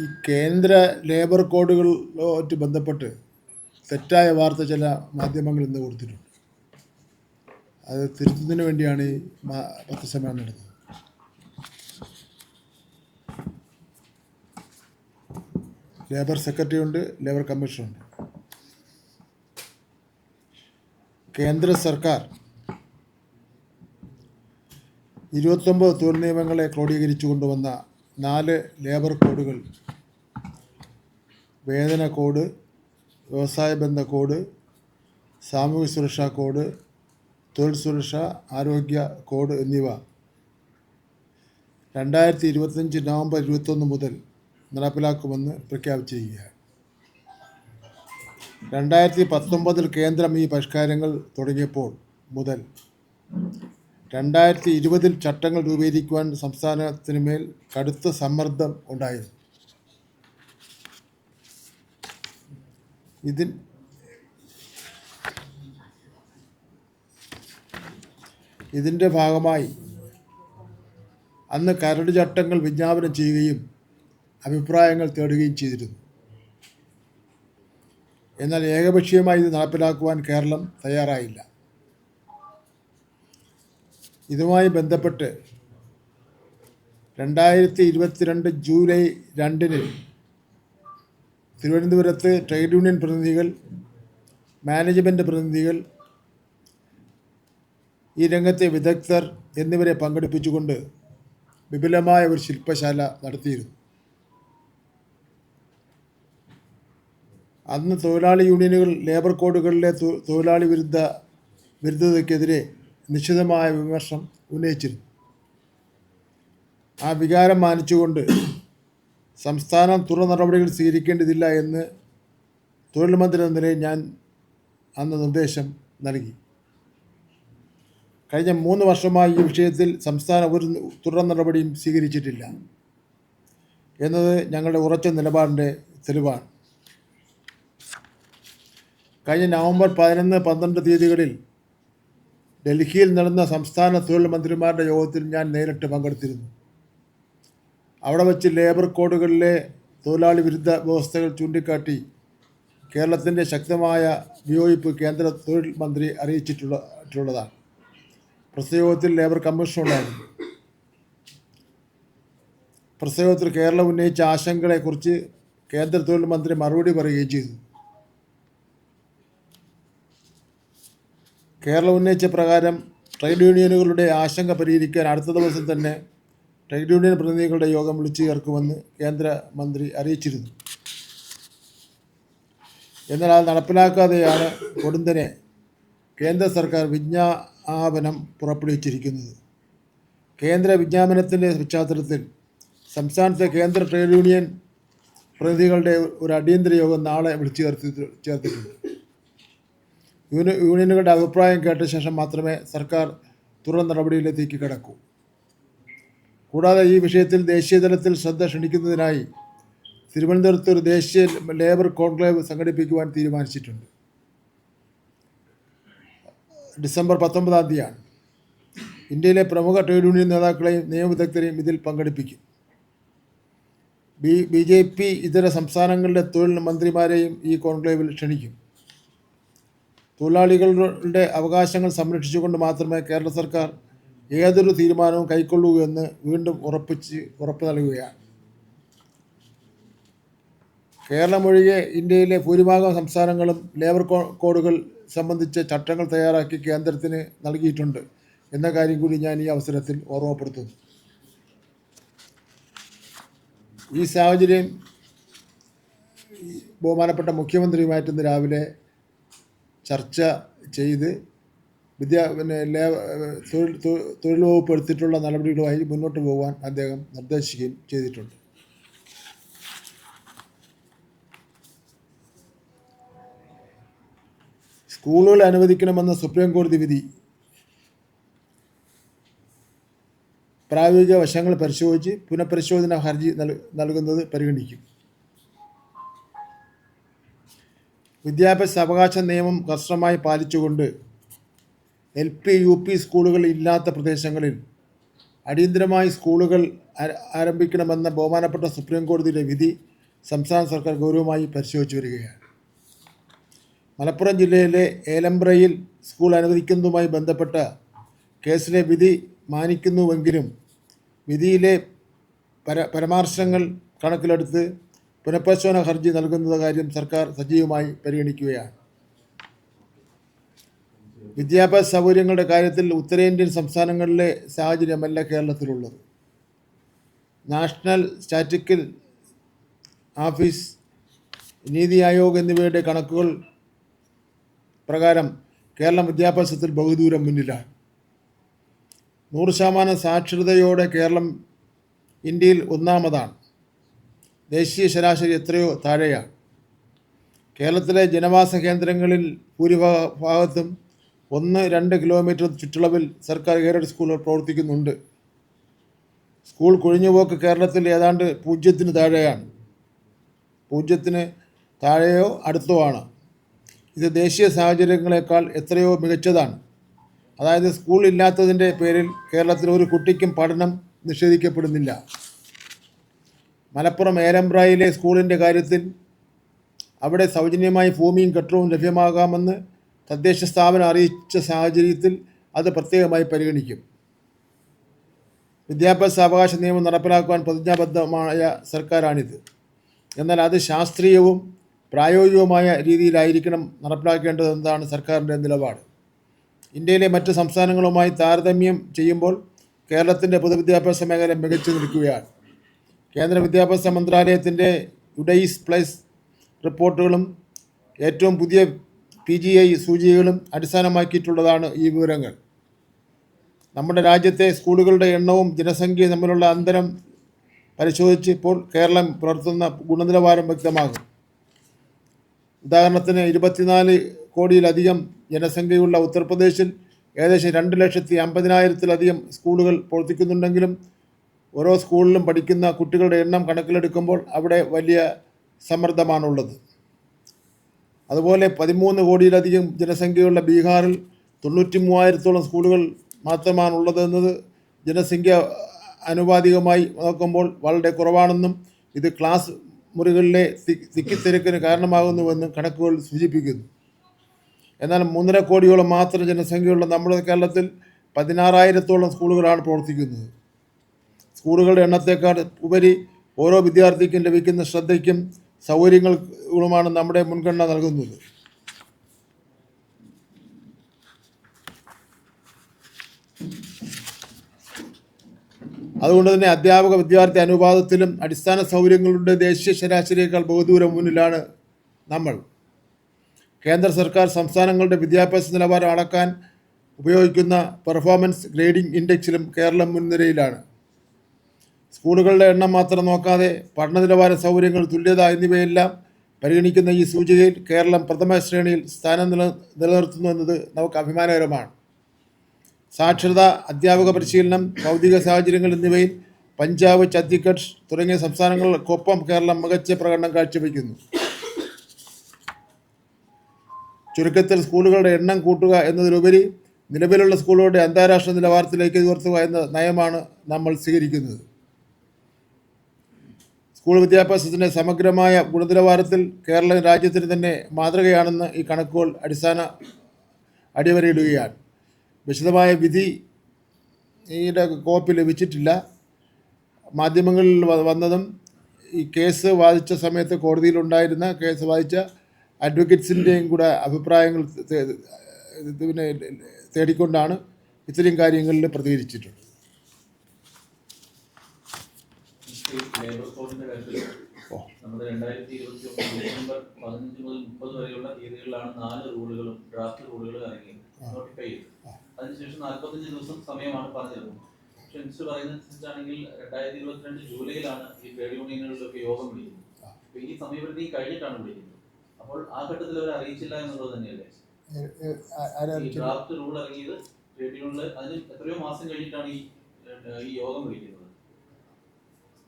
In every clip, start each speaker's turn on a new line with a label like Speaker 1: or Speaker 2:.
Speaker 1: ഈ കേന്ദ്ര ലേബർ കോഡുകളുമായിട്ട് ബന്ധപ്പെട്ട് തെറ്റായ വാർത്ത ചില മാധ്യമങ്ങൾ ഇന്ന് കൊടുത്തിട്ടുണ്ട്. അത് തിരുത്തുന്നതിന് വേണ്ടിയാണ് ഈ പത്രസമ്മേളനം നടന്നത്. ലേബർ സെക്രട്ടറി ഉണ്ട് ലേബർ കമ്മീഷൻ ഉണ്ട്. കേന്ദ്ര സർക്കാർ ഇരുപത്തൊമ്പത് തൊഴിൽ നിയമങ്ങളെ ക്രോഡീകരിച്ചു കൊണ്ടുവന്ന നാല് ലേബർ കോഡുകൾ വേതന കോഡ് വ്യവസായ ബന്ധ കോഡ് സാമൂഹ്യ സുരക്ഷാ കോഡ് തൊഴിൽ സുരക്ഷ ആരോഗ്യ കോഡ് എന്നിവ. രണ്ടായിരത്തി ഇരുപത്തഞ്ച് നവംബർ ഇരുപത്തൊന്ന് മുതൽ നടപ്പിലാക്കുമെന്ന് പ്രഖ്യാപിച്ചിരിക്കുകയാണ്. രണ്ടായിരത്തി പത്തൊമ്പതിൽ കേന്ദ്രം ഈ പരിഷ്കാരങ്ങൾ തുടങ്ങിയപ്പോൾ മുതൽ രണ്ടായിരത്തി ഇരുപതിൽ ചട്ടങ്ങൾ രൂപീകരിക്കുവാൻ സംസ്ഥാനത്തിന് മേൽ കടുത്ത സമ്മർദ്ദം ഉണ്ടായിരുന്നു. ഇതിൻ ഇതിന്റെ ഭാഗമായി അന്ന് കരട് ചട്ടങ്ങൾ വിജ്ഞാപനം ചെയ്യുകയും അഭിപ്രായങ്ങൾ തേടുകയും ചെയ്തിരുന്നു. എന്നാൽ ഏകപക്ഷീയമായി ഇത് നടപ്പിലാക്കുവാൻ കേരളം തയ്യാറായില്ല. ഇതുമായി ബന്ധപ്പെട്ട് രണ്ടായിരത്തി ഇരുപത്തിരണ്ട് ജൂലൈ രണ്ടിന് തിരുവനന്തപുരത്ത് ട്രേഡ് യൂണിയൻ പ്രതിനിധികൾ മാനേജ്മെന്റ് പ്രതിനിധികൾ ഈ രംഗത്തെ വിദഗ്ധർ എന്നിവരെ പങ്കെടുപ്പിച്ചുകൊണ്ട് വിപുലമായ ഒരു ശില്പശാല നടത്തിയിരുന്നു. അന്ന് തൊഴിലാളി യൂണിയനുകൾ ലേബർ കോഡുകളിലെ തൊഴിലാളി വിരുദ്ധ വിരുദ്ധതയ്ക്കെതിരെ നിശ്ചിതമായ വിമർശനം ഉന്നയിച്ചിരുന്നു. ആ വികാരം മാനിച്ചുകൊണ്ട് സംസ്ഥാനം തുടർ നടപടികൾ സ്വീകരിക്കേണ്ടതില്ല എന്ന് തൊഴിൽ മന്ത്രി എന്ന നിലയിൽ ഞാൻ അന്ന് നിർദ്ദേശം നൽകി. കഴിഞ്ഞ മൂന്ന് വർഷമായി ഈ വിഷയത്തിൽ സംസ്ഥാനം ഒരു തുടർ നടപടിയും സ്വീകരിച്ചിട്ടില്ല എന്നത് ഞങ്ങളുടെ ഉറച്ച നിലപാടിന്റെ തെളിവാണ്. കഴിഞ്ഞ നവംബർ പതിനൊന്ന് പന്ത്രണ്ട് തീയതികളിൽ ഡൽഹിയിൽ നടന്ന സംസ്ഥാന തൊഴിൽ മന്ത്രിമാരുടെ യോഗത്തിൽ ഞാൻ നേരിട്ട് പങ്കെടുത്തിരുന്നു. അവിടെ വച്ച് ലേബർ കോഡുകളിലെ തൊഴിലാളി വിരുദ്ധ വ്യവസ്ഥകൾ ചൂണ്ടിക്കാട്ടി കേരളത്തിന്റെ ശക്തമായ വിയോജിപ്പ് കേന്ദ്ര തൊഴിൽ മന്ത്രി അറിയിച്ചിട്ടുള്ളതാണ് പ്രസയോഗത്തിൽ ലേബർ കമ്മീഷൻ ഉണ്ടായിരുന്നു. പ്രസ്തയോഗത്തിൽ കേരളം ഉന്നയിച്ച ആശങ്കകളെക്കുറിച്ച് കേന്ദ്ര തൊഴിൽ മന്ത്രി മറുപടി പറയുകയും ചെയ്തു. കേരളം ഉന്നയിച്ച പ്രകാരം ട്രേഡ് യൂണിയനുകളുടെ ആശങ്ക പരിഹരിക്കാൻ അടുത്ത ദിവസം തന്നെ ട്രേഡ് യൂണിയൻ പ്രതിനിധികളുടെ യോഗം വിളിച്ചു ചേർക്കുമെന്ന് കേന്ദ്രമന്ത്രി അറിയിച്ചിരുന്നു. എന്നാൽ അത് നടപ്പിലാക്കാതെയാണ് കൊടുന്തനെ കേന്ദ്ര സർക്കാർ വിജ്ഞാപനം പുറപ്പെടുവിച്ചിരിക്കുന്നത്. കേന്ദ്ര വിജ്ഞാപനത്തിന്റെ പശ്ചാത്തലത്തിൽ സംസ്ഥാനത്തെ കേന്ദ്ര ട്രേഡ് യൂണിയൻ പ്രതിനിധികളുടെ ഒരു അടിയന്തര യോഗം നാളെ വിളിച്ചു ചേർത്തി ചേർത്തിട്ടുണ്ട്. യൂണിയനുകളുടെ അഭിപ്രായം കേട്ട ശേഷം മാത്രമേ സർക്കാർ തുടർ നടപടിയിലേക്ക് കിടക്കൂ. കൂടാതെ ഈ വിഷയത്തിൽ ദേശീയ തലത്തിൽ ശ്രദ്ധ ക്ഷണിക്കുന്നതിനായി തിരുവനന്തപുരത്ത് ഒരു ദേശീയ ലേബർ കോൺക്ലേവ് സംഘടിപ്പിക്കുവാൻ തീരുമാനിച്ചിട്ടുണ്ട്. ഡിസംബർ പത്തൊമ്പതാം തീയതിയാണ്. ഇന്ത്യയിലെ പ്രമുഖ ട്രേഡ് യൂണിയൻ നേതാക്കളെയും നിയമവിദഗ്ധരെയും ഇതിൽ പങ്കെടുപ്പിക്കും. ബി ബി ജെ പി ഇതര സംസ്ഥാനങ്ങളിലെ തൊഴിൽ മന്ത്രിമാരെയും ഈ കോൺക്ലേവിൽ ക്ഷണിക്കും. തൊഴിലാളികളുടെ അവകാശങ്ങൾ സംരക്ഷിച്ചുകൊണ്ട് മാത്രമേ കേരള സർക്കാർ ഏതൊരു തീരുമാനവും കൈക്കൊള്ളൂ എന്ന് വീണ്ടും ഉറപ്പിച്ച് ഉറപ്പ് നൽകുകയാണ്. കേരളം ഒഴികെ ഇന്ത്യയിലെ ഭൂരിഭാഗം സംസ്ഥാനങ്ങളും ലേബർ കോഡുകൾ സംബന്ധിച്ച ചട്ടങ്ങൾ തയ്യാറാക്കി കേന്ദ്രത്തിന് നൽകിയിട്ടുണ്ട് എന്ന കാര്യം കൂടി ഞാൻ ഈ അവസരത്തിൽ ഓർമ്മപ്പെടുത്തുന്നു. ഈ സാഹചര്യം ബഹുമാനപ്പെട്ട മുഖ്യമന്ത്രിയുമായിട്ട് ഇന്ന് രാവിലെ ചർച്ച ചെയ്ത് വിദ്യാ പിന്നെ തൊഴിൽ തൊഴിൽ വകുപ്പ് എടുത്തിട്ടുള്ള നടപടികളുമായി മുന്നോട്ട് പോകാൻ അദ്ദേഹം നിർദ്ദേശിക്കുകയും ചെയ്തിട്ടുണ്ട്. സ്കൂളുകൾ അനുവദിക്കണമെന്ന സുപ്രീം കോടതി വിധി. പ്രായോഗിക വശങ്ങൾ പരിശോധിച്ച് പുനഃപരിശോധന ഹർജി നൽ- നൽകുന്നത് പരിഗണിക്കും. വിദ്യാഭ്യാസ അവകാശ നിയമം കർശനമായി പാലിച്ചുകൊണ്ട് എൽ പി യു പി സ്കൂളുകൾ ഇല്ലാത്ത പ്രദേശങ്ങളിൽ അടിയന്തരമായി സ്കൂളുകൾ ആരംഭിക്കണമെന്ന ബഹുമാനപ്പെട്ട സുപ്രീം കോടതിയുടെ വിധി സംസ്ഥാന സർക്കാർ ഗൗരവമായി പരിശോധിച്ചു വരികയാണ്. മലപ്പുറം ജില്ലയിലെ ഏലമ്പ്രയിൽ സ്കൂൾ അനുവദിക്കുന്നതുമായി ബന്ധപ്പെട്ട കേസിലെ വിധി മാനിക്കുന്നുവെങ്കിലും വിധിയിലെ പര പരാമർശങ്ങൾ കണക്കിലെടുത്ത് പുനഃപരിശോധന ഹർജി നൽകുന്ന കാര്യം സർക്കാർ സജീവമായി പരിഗണിക്കുകയാണ്. വിദ്യാഭ്യാസ സൗകര്യങ്ങളുടെ കാര്യത്തിൽ ഉത്തരേന്ത്യൻ സംസ്ഥാനങ്ങളിലെ സാഹചര്യമല്ല കേരളത്തിലുള്ളത്. നാഷണൽ സ്റ്റാറ്റിക്കൽ ഓഫീസ് നീതി ആയോഗ് എന്നിവയുടെ കണക്കുകൾ പ്രകാരം കേരളം വിദ്യാഭ്യാസത്തിൽ ബഹുദൂരം മുന്നിലാണ്. നൂറ് ശതമാനം സാക്ഷരതയോടെ കേരളം ഇന്ത്യയിൽ ഒന്നാമതാണ്. ദേശീയ ശരാശരി എത്രയോ താഴെയാണ്. കേരളത്തിലെ ജനവാസ കേന്ദ്രങ്ങളിൽ ഭൂരിഭാഗത്തും ഒന്ന് രണ്ട് കിലോമീറ്റർ ചുറ്റളവിൽ സർക്കാർ എയ്ഡഡ് സ്കൂളുകൾ പ്രവർത്തിക്കുന്നുണ്ട്. സ്കൂൾ കൊഴിഞ്ഞുപോക്ക് കേരളത്തിൽ ഏതാണ്ട് പൂജ്യത്തിന് താഴെയാണ്. പൂജ്യത്തിന് താഴെയോ അടുത്തോ ആണ്. ഇത് ദേശീയ സാഹചര്യങ്ങളെക്കാൾ എത്രയോ മികച്ചതാണ്. അതായത് സ്കൂൾ ഇല്ലാത്തതിന്റെ പേരിൽ കേരളത്തിൽ ഒരു കുട്ടിക്കും പഠനം നിഷേധിക്കപ്പെടുന്നില്ല. മലപ്പുറം ഏലമ്പ്രായിലെ സ്കൂളിന്റെ കാര്യത്തിൽ അവിടെ സൗജന്യമായി ഭൂമിയും കെട്ടവും ലഭ്യമാകാമെന്ന് തദ്ദേശ സ്ഥാപനം അറിയിച്ച സാഹചര്യത്തിൽ അത് പ്രത്യേകമായി പരിഗണിക്കും. വിദ്യാഭ്യാസ അവകാശ നിയമം നടപ്പിലാക്കുവാൻ പ്രതിജ്ഞാബദ്ധമായ സർക്കാരാണിത്. എന്നാൽ അത് ശാസ്ത്രീയവും പ്രായോഗികവുമായ രീതിയിലായിരിക്കണം നടപ്പിലാക്കേണ്ടതെന്നാണ് സർക്കാരിന്റെ നിലപാട്. ഇന്ത്യയിലെ മറ്റ് സംസ്ഥാനങ്ങളുമായി താരതമ്യം ചെയ്യുമ്പോൾ കേരളത്തിന്റെ പൊതുവിദ്യാഭ്യാസ മേഖല മികച്ചു നിൽക്കുകയാണ്. കേന്ദ്ര വിദ്യാഭ്യാസ മന്ത്രാലയത്തിന്റെ യുഡൈസ് പ്ലസ് റിപ്പോർട്ടുകളും ഏറ്റവും പുതിയ പി ജി ഐ സൂചികകളും അടിസ്ഥാനമാക്കിയിട്ടുള്ളതാണ് ഈ വിവരങ്ങൾ. നമ്മുടെ രാജ്യത്തെ സ്കൂളുകളുടെ എണ്ണവും ജനസംഖ്യയും തമ്മിലുള്ള അന്തരം പരിശോധിച്ച് ഇപ്പോൾ കേരളം പുലർത്തുന്ന ഗുണനിലവാരം വ്യക്തമാകും. ഉദാഹരണത്തിന് ഇരുപത്തിനാല് കോടിയിലധികം ജനസംഖ്യയുള്ള ഉത്തർപ്രദേശിൽ ഏകദേശം രണ്ട് ലക്ഷത്തി അമ്പതിനായിരത്തിലധികം സ്കൂളുകൾ പ്രവർത്തിക്കുന്നുണ്ടെങ്കിലും ഓരോ സ്കൂളിലും പഠിക്കുന്ന കുട്ടികളുടെ എണ്ണം കണക്കിലെടുക്കുമ്പോൾ അവിടെ വലിയ സമ്മർദ്ദമാണുള്ളത്. അതുപോലെ പതിമൂന്ന് കോടിയിലധികം ജനസംഖ്യയുള്ള ബീഹാറിൽ തൊണ്ണൂറ്റി മൂവായിരത്തോളം സ്കൂളുകൾ മാത്രമാണുള്ളത് എന്നത് ജനസംഖ്യ അനുപാതികമായി നോക്കുമ്പോൾ വളരെ കുറവാണെന്നും ഇത് ക്ലാസ് മുറികളിലെ തിക്കിത്തിരക്കിന് കാരണമാകുന്നുവെന്നും കണക്കുകൾ സൂചിപ്പിക്കുന്നു. എന്നാൽ മൂന്നര കോടിയോളം മാത്രം ജനസംഖ്യയുള്ള നമ്മുടെ കേരളത്തിൽ പതിനാറായിരത്തോളം സ്കൂളുകളാണ് പ്രവർത്തിക്കുന്നത്. സ്കൂളുകളുടെ എണ്ണത്തേക്കാൾ ഉപരി ഓരോ വിദ്യാർത്ഥിക്കും ലഭിക്കുന്ന ശ്രദ്ധയ്ക്കും സൗകര്യങ്ങളുമാണ് നമ്മുടെ മുൻഗണന നൽകുന്നത്. അതുകൊണ്ട് തന്നെ അധ്യാപക വിദ്യാർത്ഥി അനുപാതത്തിലും അടിസ്ഥാന സൗകര്യങ്ങളുടെ ദേശീയ ശരാശരിയേക്കാൾ ബഹുദൂരം മുന്നിലാണ് നമ്മൾ. കേന്ദ്ര സർക്കാർ സംസ്ഥാനങ്ങളുടെ വിദ്യാഭ്യാസ നിലവാരം അളക്കാൻ ഉപയോഗിക്കുന്ന പെർഫോമൻസ് ഗ്രേഡിംഗ് ഇൻഡെക്സിലും കേരളം മുൻനിരയിലാണ്. സ്കൂളുകളുടെ എണ്ണം മാത്രം നോക്കാതെ പഠന നിലവാര സൗകര്യങ്ങൾ തുല്യത എന്നിവയെല്ലാം പരിഗണിക്കുന്ന ഈ സൂചികയിൽ കേരളം പ്രഥമ ശ്രേണിയിൽ സ്ഥാനം നില നിലനിർത്തുന്നു എന്നത് നമുക്ക് അഭിമാനകരമാണ്. സാക്ഷരത അധ്യാപക പരിശീലനം ഭൗതിക സാഹചര്യങ്ങൾ എന്നിവയിൽ പഞ്ചാബ് ഛത്തീസ്ഗഡ് തുടങ്ങിയ സംസ്ഥാനങ്ങൾക്കൊപ്പം കേരളം മികച്ച പ്രകടനം കാഴ്ചവെക്കുന്നു. ചുരുക്കത്തിൽ സ്കൂളുകളുടെ എണ്ണം കൂട്ടുക എന്നതിലുപരി നിലവിലുള്ള സ്കൂളുകളുടെ അന്താരാഷ്ട്ര നിലവാരത്തിലേക്ക് ഉയർത്തുക എന്ന നയമാണ് നമ്മൾ സ്വീകരിക്കുന്നത്. സ്കൂൾ വിദ്യാഭ്യാസത്തിന്റെ സമഗ്രമായ ഗുണനിലവാരത്തിൽ കേരള രാജ്യത്തിന് തന്നെ മാതൃകയാണെന്ന് ഈ കണക്കുകൾ അടിസ്ഥാന അടിവരയിടുകയാണ്. വിശദമായ വിധി ഈയുടെ കോപ്പി ലഭിച്ചിട്ടില്ല. മാധ്യമങ്ങളിൽ വന്നതും ഈ കേസ് വാദിച്ച സമയത്ത് കോടതിയിലുണ്ടായിരുന്ന കേസ് വാദിച്ച അഡ്വക്കേറ്റ്സിന്റെയും കൂടെ അഭിപ്രായങ്ങൾ ഇതിനെ തേടിക്കൊണ്ടാണ് ഇത്രയും കാര്യങ്ങളിൽ പ്രതികരിച്ചിട്ടുള്ളത്.
Speaker 2: ലേബർ കോഡിന്റെ കാര്യത്തിൽ നമ്മുടെ രണ്ടായിരത്തി ഇരുപത്തി ഒന്ന് ഡിസംബർ പതിനഞ്ച് മുതൽ മുപ്പത് വരെയുള്ള തീയതികളിലാണ് നാല് റൂളുകളും ഡ്രാഫ്റ്റ് റൂളുകൾ ഇറങ്ങി നോട്ടിഫൈ ചെയ്തത് അതിനുശേഷം നാൽപ്പത്തഞ്ച് ദിവസം സമയമാണ് പറഞ്ഞിരുന്നത് പക്ഷെ മിസ് പറയുന്നതനുസരിച്ചാണെങ്കിൽ രണ്ടായിരത്തി ഇരുപത്തിരണ്ട് ജൂലൈയിലാണ് ഈ ട്രേഡ് യൂണിയനുകളിലൊക്കെ യോഗം വിളിക്കുന്നത് അപ്പൊ ഈ സമയപരിധി കഴിഞ്ഞിട്ടാണ് വിളിക്കുന്നത് അപ്പോൾ ആ ഘട്ടത്തിൽ അവർ അറിയിച്ചില്ല എന്നുള്ളത് തന്നെയല്ലേ ഡ്രാഫ്റ്റ് റൂൾ ഇറങ്ങിയത് ട്രേഡ് യൂണിയനിൽ അതിന് എത്രയോ മാസം കഴിഞ്ഞിട്ടാണ് ഈ ഈ യോഗം വിളിക്കുന്നത് അപ്പോൾ ഇത് ആ ഇറങ്ങിയ സമയത്ത്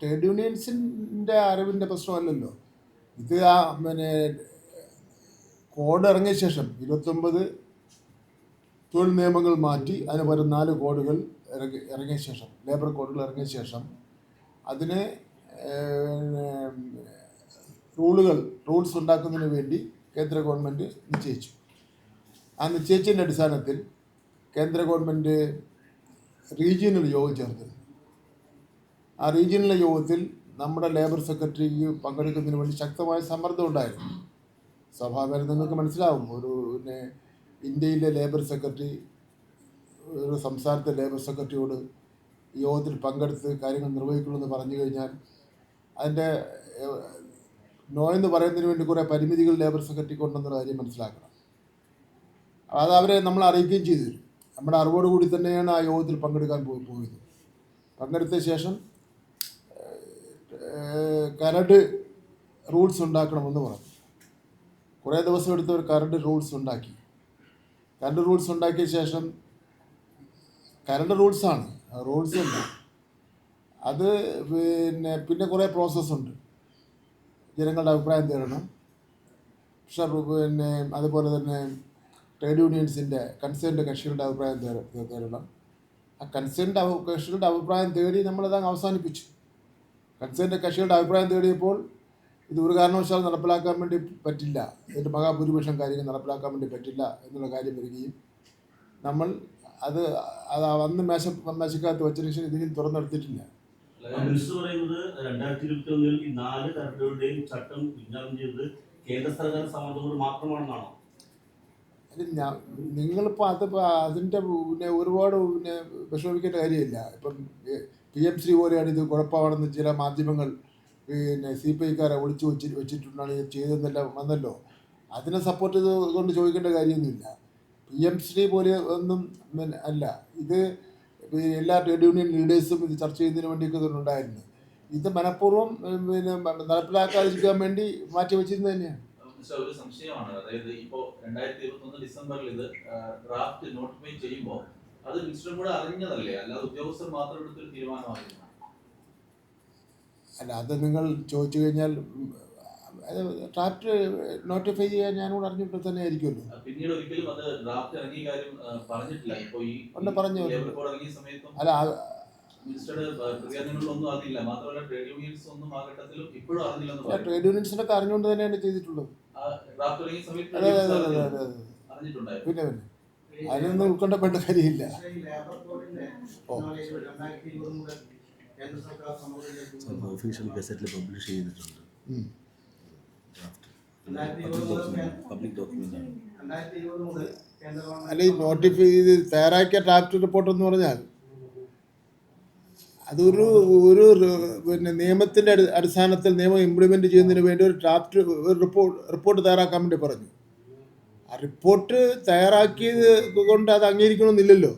Speaker 2: ട്രേഡ്
Speaker 1: യൂണിയൻസിന്റെ അറിവിന്റെ പ്രശ്നമല്ലല്ലോ. ഇത് ആ പിന്നെ കോഡ് ഇറങ്ങിയ ശേഷം ഇരുപത്തൊമ്പത് തൊഴിൽ നിയമങ്ങൾ മാറ്റി അതിന് പകരം നാല് കോഡുകൾ ഇറങ്ങി ഇറങ്ങിയ ശേഷം ലേബർ കോഡുകൾ ഇറങ്ങിയ ശേഷം അതിന് റൂളുകൾ റൂൾസ് ഉണ്ടാക്കുന്നതിന് വേണ്ടി കേന്ദ്ര ഗവൺമെന്റ് നിശ്ചയിച്ചു. ആ നിശ്ചയിച്ചതിന്റെ അടിസ്ഥാനത്തിൽ കേന്ദ്ര ഗവൺമെന്റ് റീജിയണൽ യോഗം ചേർത്തിരുന്നു ആ റീജിയണൽ യോഗത്തിൽ നമ്മുടെ ലേബർ സെക്രട്ടറിക്ക് പങ്കെടുക്കുന്നതിന് വേണ്ടി ശക്തമായ സമ്മർദ്ദം ഉണ്ടായിരുന്നു. സ്വാഭാവികമായും നിങ്ങൾക്ക് മനസ്സിലാവും. ഒരു പിന്നെ ഇന്ത്യയിലെ ലേബർ സെക്രട്ടറി ഒരു സംസ്ഥാനത്തെ ലേബർ സെക്രട്ടറിയോട് യോഗത്തിൽ പങ്കെടുത്ത് കാര്യങ്ങൾ നിർവഹിക്കണമെന്ന് പറഞ്ഞു കഴിഞ്ഞാൽ അതിന്റെ നോ എന്ന് പറയുന്നതിന് വേണ്ടി കുറേ പരിമിതികൾ ലേബർ സെക്രട്ടറിക്ക് ഉണ്ടെന്നുള്ള കാര്യം മനസ്സിലാക്കണം. അത് അവരെ നമ്മൾ അറിയിക്കുകയും ചെയ്തു നമ്മുടെ അറിവോട് കൂടി തന്നെയാണ് ആ യോഗത്തിൽ പങ്കെടുക്കാൻ പോയി പോയത്. പങ്കെടുത്ത ശേഷം കരട് റൂൾസ് ഉണ്ടാക്കണമെന്ന് പറഞ്ഞു. കുറേ ദിവസം എടുത്ത് ഒരു കരട് റൂൾസ് ഉണ്ടാക്കി. കരട് റൂൾസ് ഉണ്ടാക്കിയ ശേഷം കരട് റൂൾസാണ്. റൂൾസ് ഉണ്ട്. അത് പിന്നെ പിന്നെ കുറേ പ്രോസസ്സുണ്ട് ജനങ്ങളുടെ അഭിപ്രായം തേടണം. പക്ഷേ പിന്നെ അതുപോലെ തന്നെ ട്രേഡ് യൂണിയൻസിന്റെ കൺസേൺഡ് കക്ഷികളുടെ അഭിപ്രായം തേടണം. ആ കൺസേൺഡ് കക്ഷികളുടെ അഭിപ്രായം തേടി നമ്മളത് അവസാനിപ്പിച്ചു. കൺസേൺഡ് കക്ഷികളുടെ അഭിപ്രായം തേടിയപ്പോൾ ഇത് ഒരു കാരണവശാലും നടപ്പിലാക്കാൻ വേണ്ടി പറ്റില്ല. ഇതിന്റെ മഹാഭൂരിപക്ഷം കാര്യങ്ങൾ നടപ്പിലാക്കാൻ വേണ്ടി പറ്റില്ല എന്നുള്ള കാര്യം വരികയും നമ്മൾ അത് അത് അന്ന് മേശ മേശക്കകത്ത് വെച്ച ശേഷം ഇതിനും തുറന്നെടുത്തിട്ടില്ല.
Speaker 3: പറയുന്നത് രണ്ടായിരത്തി ഇരുപത്തി ഒന്നിൽ ഈ നാല് കരടുകളുടെയും ചട്ടം വിജ്ഞാപനം ചെയ്തത് കേന്ദ്ര സർക്കാർ സമ്മർദ്ദം മാത്രമാണെന്നാണോ?
Speaker 1: ഞാൻ നിങ്ങളിപ്പോൾ അത് അതിന്റെ പിന്നെ ഒരുപാട് പിന്നെ വിഷമിക്കേണ്ട കാര്യമില്ല. ഇപ്പം പി എം ശ്രീ പോലെയാണ് ഇത് കുഴപ്പമാണെന്ന് ചില മാധ്യമങ്ങൾ പിന്നെ സി പി ഐക്കാരെ ഒളിച്ചു വെച്ച് വെച്ചിട്ടുണ്ടാണ് ഇത് വന്നല്ലോ. അതിനെ സപ്പോർട്ട് ചെയ്ത് കൊണ്ട് ചോദിക്കേണ്ട കാര്യമൊന്നുമില്ല. പി എം ശ്രീ പോലെ ഒന്നും അല്ല. ഇത് എല്ലാ ട്രേഡ് യൂണിയൻ ലീഡേഴ്സും ഇത് ചർച്ച ചെയ്യുന്നതിന് വേണ്ടിയൊക്കെ ഇതുണ്ടായിരുന്നു. ഇത് മനഃപൂർവം പിന്നെ നടപ്പിലാക്കാതിരിക്കാൻ വേണ്ടി മാറ്റി വെച്ചിരുന്നത് തന്നെയാണ്.
Speaker 2: മിസ്റ്റർ, ഒരു സംശയമാണ് അതായത് ഇപ്പോ രണ്ടായിരത്തി ഇരുപത്തി ഒന്ന് ഡിസംബറിൽ ഇത് ഡ്രാഫ്റ്റ് നോട്ടിഫൈ ചെയ്യുമ്പോൾ അത് മിനിസ്റ്ററും കൂടെ അറിഞ്ഞതല്ലേ? അല്ലാതെ ഉദ്യോഗസ്ഥർ മാത്രം എടുത്തൊരു തീരുമാനമായിരുന്നു.
Speaker 1: അല്ല അത് നിങ്ങൾ ചോദിച്ചു കഴിഞ്ഞാൽ അത് ഡ്രാഫ്റ്റ് നോട്ടിഫൈ ചെയ്യാൻ ഞാനോട് അറിഞ്ഞപ്പോൾ തന്നെ ആയിരിക്കുമല്ലോ
Speaker 2: പിന്നീട് ഒരിക്കലും അത് ഡ്രാഫ്റ്റ് ഇറങ്ങിയ കാര്യം പറഞ്ഞിട്ടില്ല. ഇപ്പൊ ഈ
Speaker 1: ഒന്ന് പറഞ്ഞു.
Speaker 2: ഇറങ്ങിയ സമയത്തും
Speaker 1: അല്ല
Speaker 2: ട്രേഡ്
Speaker 1: യൂണിയൻസിനൊക്കെ അറിഞ്ഞുകൊണ്ട് തന്നെയാണ് ചെയ്തിട്ടുള്ളത്. അതെ അതെ അതെ അതെ. അതെ പിന്നെ പിന്നെ. അതിനൊന്നും ഉൾക്കൊണ്ടപ്പെട്ട കാര്യമില്ല.
Speaker 4: ഒഫീഷ്യൽ ഗസറ്റിൽ പബ്ലിഷ് ചെയ്തിട്ടുണ്ട്.
Speaker 1: അല്ല ഈ നോട്ടിഫൈ ചെയ്ത് തയ്യാറാക്കിയ ഡ്രാഫ്റ്റ് റിപ്പോർട്ട് എന്ന് പറഞ്ഞാൽ അതൊരു ഒരു പിന്നെ നിയമത്തിന്റെ അടി അടിസ്ഥാനത്തിൽ നിയമം ഇംപ്ലിമെന്റ് ചെയ്യുന്നതിന് വേണ്ടി ഒരു ഡ്രാഫ്റ്റ് ഒരു റിപ്പോർട്ട് റിപ്പോർട്ട് തയ്യാറാക്കാൻ വേണ്ടി പറഞ്ഞു. ആ റിപ്പോർട്ട് തയ്യാറാക്കിയത് കൊണ്ട് അത് അംഗീകരിക്കണമെന്നില്ലല്ലോ.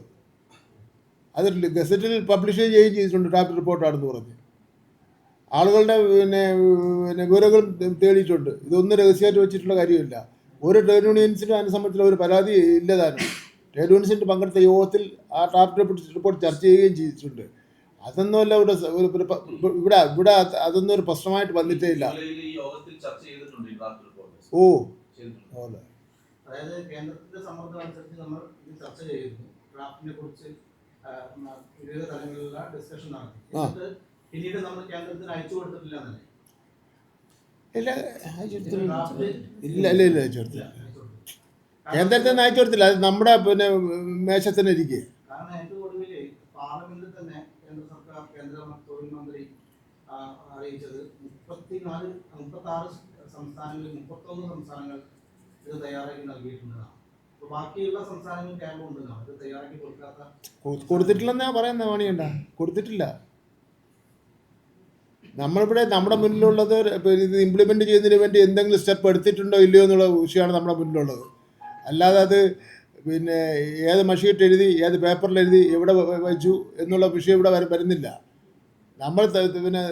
Speaker 1: അത് ഗസറ്റിൽ പബ്ലിഷ് ചെയ്യുകയും ചെയ്തിട്ടുണ്ട് ഡ്രാഫ്റ്റ് റിപ്പോർട്ടാണെന്ന് പറഞ്ഞു. ആളുകളുടെ പിന്നെ പിന്നെ വിവരങ്ങൾ തേടിയിട്ടുണ്ട്. ഇതൊന്നും രഹസ്യമായിട്ട് വെച്ചിട്ടുള്ള കാര്യമില്ല. ഒരു ട്രേഡ് യൂണിയൻസിനും അതിനെ സംബന്ധിച്ചുള്ള ഒരു പരാതി ഇല്ലതാനും ട്രേഡ് യൂണിയൻസിന്റെ പങ്കെടുത്ത യോഗത്തിൽ ആ ഡ്രാഫ്റ്റ് റിപ്പോർട്ട് ചർച്ച ചെയ്യുകയും ചെയ്തിട്ടുണ്ട്. അതൊന്നുമല്ല ഇവിടെ ഒരു ഇവിടെ ഇവിടെ അത് അതൊന്നും ഒരു പ്രശ്നമായിട്ട് വന്നിട്ടേ ഇല്ല.
Speaker 2: ഈ യോഗത്തിൽ ചർച്ച ചെയ്തിട്ടുണ്ട് ഈ ഡ്രാഫ്റ്റ് റിപ്പോർട്ട്
Speaker 1: ഓ. അതെ.
Speaker 5: അതായത് കേന്ദ്രത്തിന്റെ സമ്മർദ്ദം അനുസരിച്ച് നമ്മൾ ഇത് ചർച്ച ചെയ്തിരുന്നു. ഡ്രാഫ്റ്റിനെ കുറിച്ച് ആ, മ- വിവിധ തലങ്ങളിലുള്ള ഡിസ്കഷൻ നടത്തി.
Speaker 1: ആ.
Speaker 5: പിന്നീട് നമ്മൾ കേന്ദ്രത്തിന് അയച്ചു കൊടുത്തിട്ടില്ല എന്നല്ലേ?
Speaker 1: ഇല്ല ഇല്ല ഇല്ല
Speaker 5: അയച്ചു കൊടുത്തു.
Speaker 1: കേന്ദ്രത്തിൽ നിന്ന് അയച്ചു കൊടുത്തില്ല. അത് നമ്മുടെ പിന്നെ മേശത്തിന് ഇരിക്കുക
Speaker 5: കാരണം ഏറ്റവും ഒടുവിൽ പാർലമെന്റിൽ തന്നെ കേന്ദ്ര സർക്കാർ കേന്ദ്ര തൊഴിൽ മന്ത്രി ആ, അറിയിച്ചത് മുപ്പത്തിനാല് മുപ്പത്തി ആറ് സംസ്ഥാനങ്ങളിൽ മുപ്പത്തൊന്ന് സംസ്ഥാനങ്ങൾ ഇത് തയ്യാറാക്കി നൽകിയിട്ടുള്ളതാണ്. അപ്പൊ ബാക്കിയുള്ള
Speaker 1: കൊടുത്തിട്ടില്ലെന്നാ പറയുന്ന മണിയണ്ട കൊടുത്തിട്ടില്ല. നമ്മളിവിടെ നമ്മുടെ മുന്നിലുള്ളത് ഇത് ഇംപ്ലിമെന്റ് ചെയ്യുന്നതിന് വേണ്ടി എന്തെങ്കിലും സ്റ്റെപ്പ് എടുത്തിട്ടുണ്ടോ ഇല്ലയോ എന്നുള്ള വിഷയമാണ് നമ്മുടെ മുന്നിലുള്ളത്. അല്ലാതെ അത് പിന്നെ ഏത് മഷീട്ട് എഴുതി ഏത് പേപ്പറിൽ എഴുതി എവിടെ വെച്ചു എന്നുള്ള വിഷയം ഇവിടെ വര- വരുന്നില്ല. നമ്മൾ പിന്നെ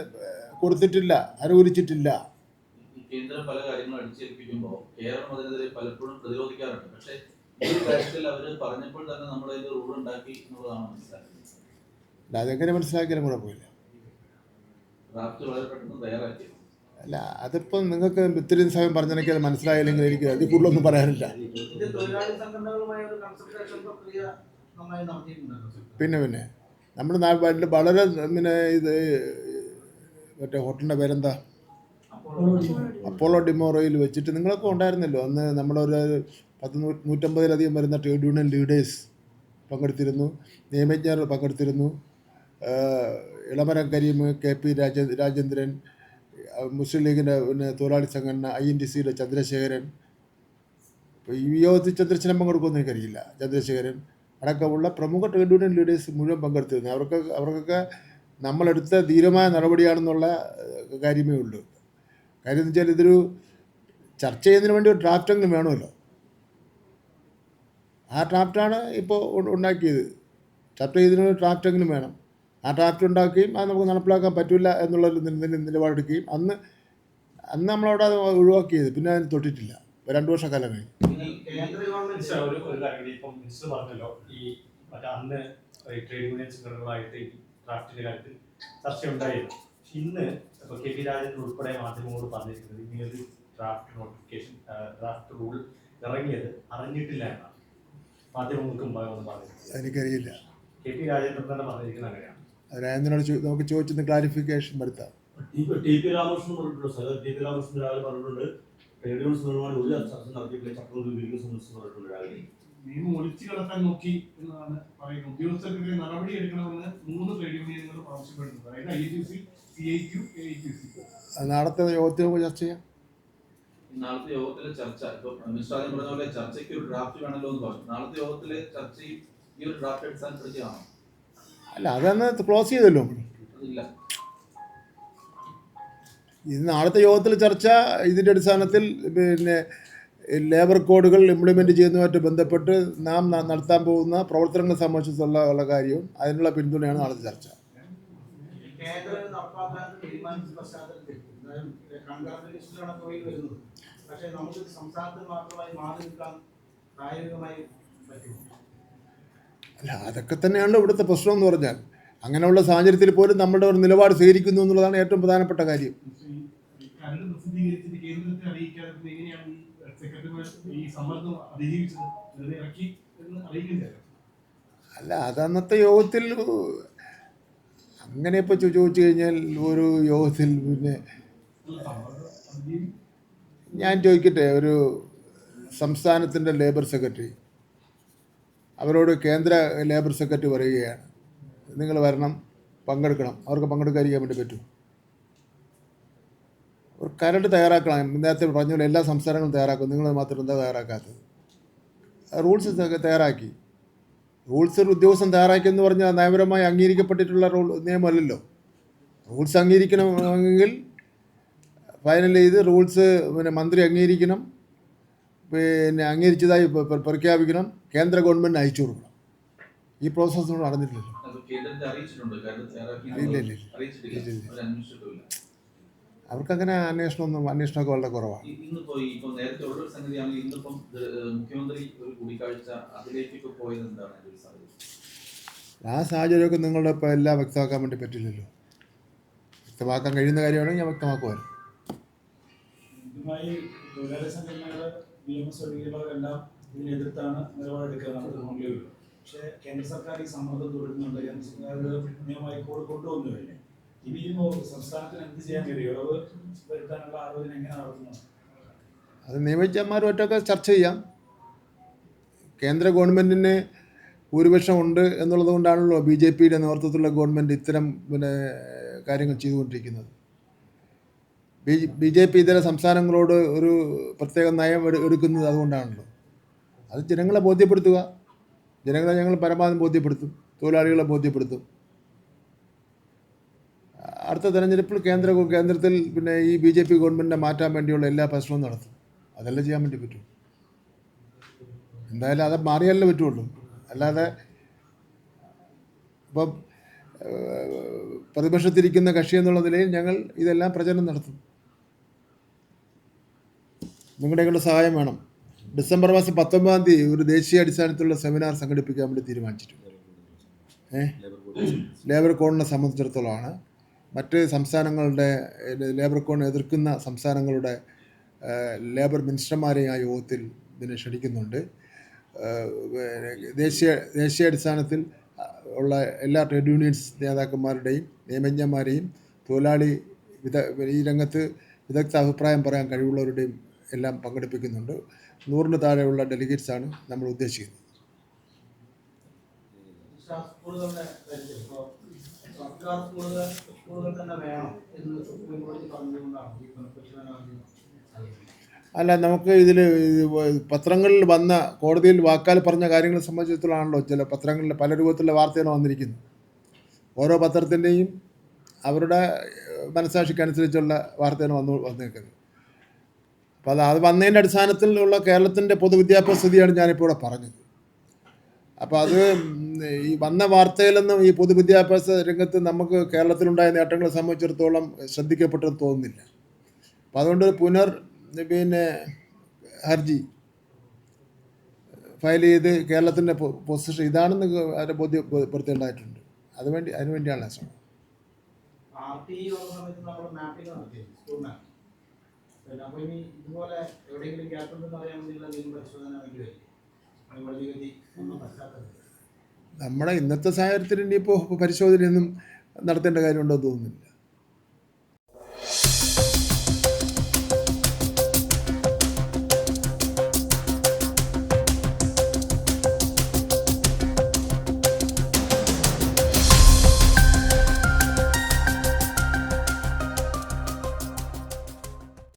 Speaker 1: കൊടുത്തിട്ടില്ല അനുകൂലിച്ചിട്ടില്ല
Speaker 2: കേന്ദ്രം പല കാര്യങ്ങളും അടിച്ചേൽപ്പിക്കുമ്പോൾ കേരളം അതിനെതിരെ പലപ്പോഴും പ്രതിരോധിക്കാറുണ്ട്. പക്ഷേ ഈ ഒരു കാര്യത്തിൽ അവർ പറഞ്ഞപ്പോൾ തന്നെ നമ്മൾ അതിന്റെ റൂൾ ഉണ്ടാക്കി എന്നുള്ളതാണ് മനസ്സിലാക്കുന്നത്.
Speaker 1: അല്ല അതെങ്ങനെ മനസ്സിലാക്കിയാലും കുഴപ്പമില്ല അല്ല അതിപ്പം നിങ്ങൾക്ക് ഇത്രയും സമയം പറഞ്ഞെനിക്ക് അത് മനസ്സിലായില്ലെങ്കിൽ എനിക്ക് അതിൽ കൂടുതലൊന്നും പറയാനില്ല.
Speaker 5: ഇത് തൊഴിലാളി സംഘടനകളുമായ ഒരു കൺസൾട്ടേഷൻ പ്രക്രിയ നന്നായി നടത്തിയിട്ടുണ്ടല്ലോ.
Speaker 1: പിന്നെ പിന്നെ. നമ്മുടെ നാട്ടിൽ വളരെ പിന്നെ ഇത് മറ്റേ ഹോട്ടലിന്റെ പേരെന്താ? അപ്പോളോ ഡിമോറോയിൽ വെച്ചിട്ട് നിങ്ങളൊക്കെ ഉണ്ടായിരുന്നല്ലോ. അന്ന് നമ്മളൊരു പത്ത് നൂറ്റമ്പതിലധികം വരുന്ന ട്രേഡ് യൂണിയൻ ലീഡേഴ്സ് പങ്കെടുത്തിരുന്നു. നിയമജ്ഞർ പങ്കെടുത്തിരുന്നു. ഇളമരം കരീം കെ പി രാജ രാജേന്ദ്രൻ മുസ്ലിം ലീഗിന്റെ പിന്നെ തൊഴിലാളി സംഘടന ഐ എൻ ടി സിയുടെ ചന്ദ്രശേഖരൻ. ഇപ്പോൾ ഈ യോഗത്തിൽ ചന്ദ്രശേഖരൻ പങ്കെടുക്കുമെന്ന് എനിക്കറിയില്ല. ചന്ദ്രശേഖരൻ. അടക്കമുള്ള പ്രമുഖ ട്രേഡ് യൂണിയൻ ലീഡേഴ്സ് മുഴുവൻ പങ്കെടുത്തിരുന്നു. അവർക്ക് അവർക്കൊക്കെ നമ്മളെടുത്ത ധീരമായ നടപടിയാണെന്നുള്ള കാര്യമേ ഉള്ളൂ. കാര്യം എന്ന് വെച്ചാൽ ഇതൊരു ചർച്ച ചെയ്യുന്നതിന് വേണ്ടി ഒരു ഡ്രാഫ്റ്റെങ്കിലും വേണമല്ലോ. ആ ഡ്രാഫ്റ്റാണ് ഇപ്പോൾ ഉണ്ടാക്കിയത്. ചർച്ച ചെയ്തതിന് ഒരു ഡ്രാഫ്റ്റെങ്കിലും വേണം. ആ ഡ്രാഫ്റ്റ് ഉണ്ടാക്കുകയും അത് നമുക്ക് നടപ്പിലാക്കാൻ പറ്റില്ല എന്നുള്ള നിലപാടെടുക്കുകയും അന്ന് അന്ന് നമ്മളവിടെ അത് ഒഴിവാക്കിയത്. പിന്നെ അതിന് തൊട്ടിട്ടില്ല. രണ്ടു വർഷക്കാലം കഴിഞ്ഞു.
Speaker 5: കേന്ദ്ര ഗവൺമെന്റ്
Speaker 6: ഒരു പറഞ്ഞല്ലോ. ഈ അന്ന് ട്രേഡ് യൂണിയൻ ഡ്രാഫ്റ്റിന്റെ കാര്യത്തിൽ ചർച്ച ഉണ്ടായിരുന്നു പക്ഷെ ഇന്ന് ഇപ്പൊ കെ പി രാജൻ ഉൾപ്പെടെ മാധ്യമങ്ങളോട് പറഞ്ഞിരിക്കുന്നത് ഇനി ഒരു ഡ്രാഫ്റ്റ് നോട്ടിഫിക്കേഷൻ ഡ്രാഫ്റ്റ് റൂൾ ഇറങ്ങിയത് അറിഞ്ഞിട്ടില്ല എന്നാണ്. മാധ്യമങ്ങൾക്ക് മുമ്പാകെ ഒന്ന് പറഞ്ഞിരിക്കുന്നത്
Speaker 1: എനിക്കറിയില്ല.
Speaker 6: കെ പി രാജേന്ദ്രൻ തന്നെ പറഞ്ഞിരിക്കുന്നത് അങ്ങനെയാണ്.
Speaker 1: നമുക്ക് ചോദിച്ചൊന്ന് ക്ലാരിഫിക്കേഷൻ വരുത്താം.
Speaker 3: ഇപ്പൊ ടി പി രാമകൃഷ്ണൻ പറഞ്ഞിട്ടുണ്ട് സാർ ടി പി രാമകൃഷ്ണൻ രാവിലെ പറഞ്ഞിട്ടുണ്ട് ട്രേഡ് യൂണിയൻ സംഘടനയുമായി ഒരു ചർച്ച നടത്തിയിട്ടില്ല ചട്ടം സംബന്ധിച്ച് പറഞ്ഞിട്ടുണ്ട് രാവിലെ.
Speaker 7: നിയമം ഒളിച്ചു കടത്താൻ നോക്കി എന്നാണ് പറയുന്നത്. ഉദ്യോഗസ്ഥർക്കെതിരെ നടപടി എടുക്കണമെന്ന് മൂന്ന് ട്രേഡ് യൂണിയനുകൾ ആവശ്യപ്പെടുന്നത് അതായത് I T C C I Q A I T C
Speaker 1: നാളത്തെ യോഗത്തിൽ ചർച്ച ചെയ്യാം.
Speaker 2: നാളത്തെ യോഗത്തിലെ ചർച്ച. ഇപ്പൊ മിനിസ്റ്റർ ആദ്യം പറഞ്ഞ പോലെ ചർച്ചയ്ക്ക് ഒരു ഡ്രാഫ്റ്റ് വേണമല്ലോ എന്ന് പറഞ്ഞു. നാളത്തെ യോഗത്തിലെ ചർച്ചയും ഈ ഒരു ഡ്രാഫ്റ്റ് അടിസ്ഥാനപ്പെടുത്തിയാണോ
Speaker 1: അല്ല അതന്ന് ക്ലോസ് ചെയ്തല്ലോ.
Speaker 2: ഇല്ല
Speaker 1: ഇത് നാളത്തെ യോഗത്തിൽ ചർച്ച ഇതിന്റെ അടിസ്ഥാനത്തിൽ പിന്നെ ലേബർ കോഡുകൾ ഇംപ്ലിമെന്റ് ചെയ്യുന്നതുമായിട്ട് ബന്ധപ്പെട്ട് നാം നടത്താൻ പോകുന്ന പ്രവർത്തനങ്ങളെ സംബന്ധിച്ചുള്ള ഉള്ള കാര്യവും അതിനുള്ള പിന്തുണയാണ് നാളത്തെ ചർച്ച. അല്ല അതൊക്കെ തന്നെയാണ് ഇവിടുത്തെ പ്രശ്നം എന്ന് പറഞ്ഞാൽ. അങ്ങനെയുള്ള സാഹചര്യത്തിൽ പോലും നമ്മുടെ ഒരു നിലപാട് സ്വീകരിക്കുന്നു എന്നുള്ളതാണ് ഏറ്റവും പ്രധാനപ്പെട്ട കാര്യം.
Speaker 7: അറിയിക്കാതെ ഈ സെക്രട്ടറിമാർ ഈ സമ്മർദ്ദം അതിജീവിച്ചത് വെറുതെ ഇറക്കി എന്ന് അറിയിക്കുന്നില്ല
Speaker 1: അല്ല അത് അന്നത്തെ യോഗത്തിൽ അങ്ങനെ ഇപ്പോൾ ചോദിച്ചു കഴിഞ്ഞാൽ ഒരു യോഗത്തിൽ പിന്നെ ഞാൻ ചോദിക്കട്ടെ ഒരു സംസ്ഥാനത്തിന്റെ ലേബർ സെക്രട്ടറി അവരോട് കേന്ദ്ര ലേബർ സെക്രട്ടറി പറയുകയാണ്. നിങ്ങൾ വരണം പങ്കെടുക്കണം. അവർക്ക് പങ്കെടുക്കാതിരിക്കാൻ വേണ്ടി പറ്റും. ഒരു കരട് തയ്യാറാക്കണം. നേരത്തെ പറഞ്ഞ പോലെ എല്ലാ സംസ്ഥാനങ്ങളും തയ്യാറാക്കും. നിങ്ങൾ മാത്രം എന്താ തയ്യാറാക്കാത്തത്? റൂൾസ് തയ്യാറാക്കി. റൂൾസ് ഒരു ഉദ്യോഗസ്ഥൻ തയ്യാറാക്കിയെന്ന് പറഞ്ഞാൽ നയപരമായി അംഗീകരിക്കപ്പെട്ടിട്ടുള്ള റൂൾ നിയമമല്ലല്ലോ. റൂൾസ് അംഗീകരിക്കണമെങ്കിൽ ഫൈനൽ ചെയ്ത് റൂൾസ് പിന്നെ മന്ത്രി അംഗീകരിക്കണം. പിന്നെ അംഗീകരിച്ചതായി പ്ര- പ്ര- പ്രഖ്യാപിക്കണം. കേന്ദ്ര ഗവൺമെന്റ് അയച്ചു കൊടുക്കണം. ഈ പ്രോസസ്സ് ഒന്നും നടന്നിട്ടില്ലല്ലോ. ഇല്ല, ഇല്ല, ഇല്ല.
Speaker 2: അറിയിച്ചിട്ടില്ല
Speaker 1: ഇല്ല, ഇല്ല.
Speaker 2: അവർ അന്വേഷിച്ചിട്ടില്ല
Speaker 1: അവർക്കങ്ങനെ അന്വേഷണമൊന്നും അന്വേഷണമൊക്കെ വളരെ കുറവാണ്.
Speaker 2: നേരത്തെ ഉള്ള ഒരു സംഗതിയാണെങ്കിൽ ഇന്നിപ്പം മുഖ്യമന്ത്രി ഒരു കൂടിക്കാഴ്ച അതിലേക്കൊക്കെ പോയത് എന്താണ്
Speaker 1: ആ സാഹചര്യമൊക്കെ നിങ്ങളുടെ ഇപ്പോൾ എല്ലാം വ്യക്തമാക്കാൻ വേണ്ടി പറ്റില്ലല്ലോ. വ്യക്തമാക്കാൻ കഴിയുന്ന കാര്യമാണെങ്കിൽ ഞാൻ വ്യക്തമാക്കുമായിരുന്നു
Speaker 8: എതിർത്താണ് പക്ഷേ കേന്ദ്ര സർക്കാർ ഈ സമ്മർദ്ദം തുടരുന്നുണ്ട്. കേന്ദ്ര സർക്കാർ നിയമമായി കോഡ് കൊണ്ടുവന്നു കഴിഞ്ഞു ഇനിയും സംസ്ഥാനത്തിന് എന്ത് ചെയ്യാൻ ഇളവ് വരുത്താനുള്ള ആലോചന എങ്ങനെ നടത്തുന്നത്
Speaker 1: അത് നിയമജ്ഞന്മാരുമായിട്ടൊക്കെ ചർച്ച ചെയ്യാം. കേന്ദ്ര ഗവൺമെന്റിന് ഭൂരിപക്ഷം ഉണ്ട് എന്നുള്ളത് കൊണ്ടാണല്ലോ ബി ജെ പിയുടെ നേതൃത്വത്തിലുള്ള ഗവൺമെന്റ് ഇത്തരം പിന്നെ കാര്യങ്ങൾ ചെയ്തുകൊണ്ടിരിക്കുന്നത്. ബി ബി ജെ പി ഇതര സംസ്ഥാനങ്ങളോട് ഒരു പ്രത്യേക നയം എടു- എടുക്കുന്നത് അതുകൊണ്ടാണല്ലോ. അത് ജനങ്ങളെ ബോധ്യപ്പെടുത്തുക. ജനങ്ങളെ ഞങ്ങൾ പരമാവധി ബോധ്യപ്പെടുത്തും. തൊഴിലാളികളെ ബോധ്യപ്പെടുത്തും. അടുത്ത തെരഞ്ഞെടുപ്പിൽ കേന്ദ്ര കേന്ദ്രത്തിൽ പിന്നെ ഈ ബി ജെ പി ഗവൺമെന്റിനെ മാറ്റാൻ വേണ്ടിയുള്ള എല്ലാ പരിശ്രമവും നടത്തും. അതെല്ലാം ചെയ്യാൻ വേണ്ടി പറ്റും? എന്തായാലും അത് മാറിയാലേ പറ്റുള്ളൂ. അല്ലാതെ ഇപ്പം പ്രതിപക്ഷത്തിരിക്കുന്ന കക്ഷി എന്നുള്ള നിലയിൽ ഞങ്ങൾ ഇതെല്ലാം പ്രചരണം നടത്തും. നിങ്ങളുടെയൊക്കെ സഹായം വേണം. ഡിസംബർ മാസം പത്തൊമ്പതാം തീയതി ഒരു ദേശീയ അടിസ്ഥാനത്തിലുള്ള സെമിനാർ സംഘടിപ്പിക്കാൻ വേണ്ടി തീരുമാനിച്ചിട്ടുണ്ട്. ഏഹ്?
Speaker 4: ലേബർ
Speaker 1: കോഡിനെ സംബന്ധിച്ചിടത്തോളമാണ്. മറ്റ് സംസ്ഥാനങ്ങളുടെ ലേബർ കോൺ എതിർക്കുന്ന സംസ്ഥാനങ്ങളുടെ ലേബർ മിനിസ്റ്റർമാരെ ആ യോഗത്തിൽ ഇതിനെ ക്ഷണിക്കുന്നുണ്ട്. ദേശീയ ദേശീയ അടിസ്ഥാനത്തിൽ ഉള്ള എല്ലാ ട്രേഡ് യൂണിയൻസ് നേതാക്കന്മാരുടെയും നിയമജ്ഞന്മാരെയും തൊഴിലാളി വിദ ഈ രംഗത്ത് വിദഗ്ധ അഭിപ്രായം പറയാൻ കഴിവുള്ളവരുടെയും എല്ലാം പങ്കെടുപ്പിക്കുന്നുണ്ട്. നൂറിന് താഴെയുള്ള ഡെലിഗേറ്റ്സാണ് നമ്മൾ ഉദ്ദേശിക്കുന്നത്.
Speaker 5: സ്കൂളുകളുടെ കാര്യത്തിൽ സർക്കാർ സ്കൂളുകൾ സ്കൂളുകൾ തന്നെ വേണം എന്ന് സുപ്രീം കോടതി പറഞ്ഞുകൊണ്ടാണ് ഈ
Speaker 1: അല്ല നമുക്ക് ഇതിൽ പത്രങ്ങളിൽ വന്ന കോടതിയിൽ വാക്കാൽ പറഞ്ഞ കാര്യങ്ങളെ സംബന്ധിച്ചിടത്തോളാണല്ലോ ചില പത്രങ്ങളിൽ പല രൂപത്തിലുള്ള വാർത്തകൾ വന്നിരിക്കുന്നത്. ഓരോ പത്രത്തിന്റെയും അവരുടെ മനസാക്ഷിക്ക് മനസാക്ഷിക്കനുസരിച്ചുള്ള വാർത്തയാണ് വന്നു വന്നേക്കുന്നത് അപ്പോൾ അത് അത് വന്നതിന്റെ അടിസ്ഥാനത്തിലുള്ള കേരളത്തിന്റെ പൊതുവിദ്യാഭ്യാസ സ്ഥിതിയാണ് ഞാനിപ്പോൾ ഇവിടെ പറഞ്ഞത്. അപ്പോൾ അത് ഈ വന്ന വാർത്തയിലൊന്നും ഈ പൊതുവിദ്യാഭ്യാസ രംഗത്ത് നമുക്ക് കേരളത്തിലുണ്ടായ നേട്ടങ്ങളെ സംബന്ധിച്ചിടത്തോളം ശ്രദ്ധിക്കപ്പെട്ടെന്ന് തോന്നുന്നില്ല. അപ്പോൾ അതുകൊണ്ട് പുനർ പിന്നെ ഹർജി ഫയൽ ചെയ്ത് കേരളത്തിന്റെ പൊസിഷൻ ഇതാണെന്ന് അവരെ ബോധ്യപ്പെടുത്തേണ്ടതായിട്ടുണ്ട് അതുവേണ്ടി അതിനു വേണ്ടിയാണ് ശ്രമം.
Speaker 5: ഇതുപോലെ എവിടെയെങ്കിലും ഗ്യാപ്പ് ഉണ്ടെന്ന് അറിയാൻ വേണ്ടിയുള്ള പരിശോധന വേണ്ടി വരും
Speaker 1: നമ്മുടെ ഇന്നത്തെ സാഹചര്യത്തിൽ ഇനിയിപ്പോൾ പരിശോധനയൊന്നും നടത്തേണ്ട കാര്യമുണ്ടോ എന്ന് തോന്നുന്നില്ല.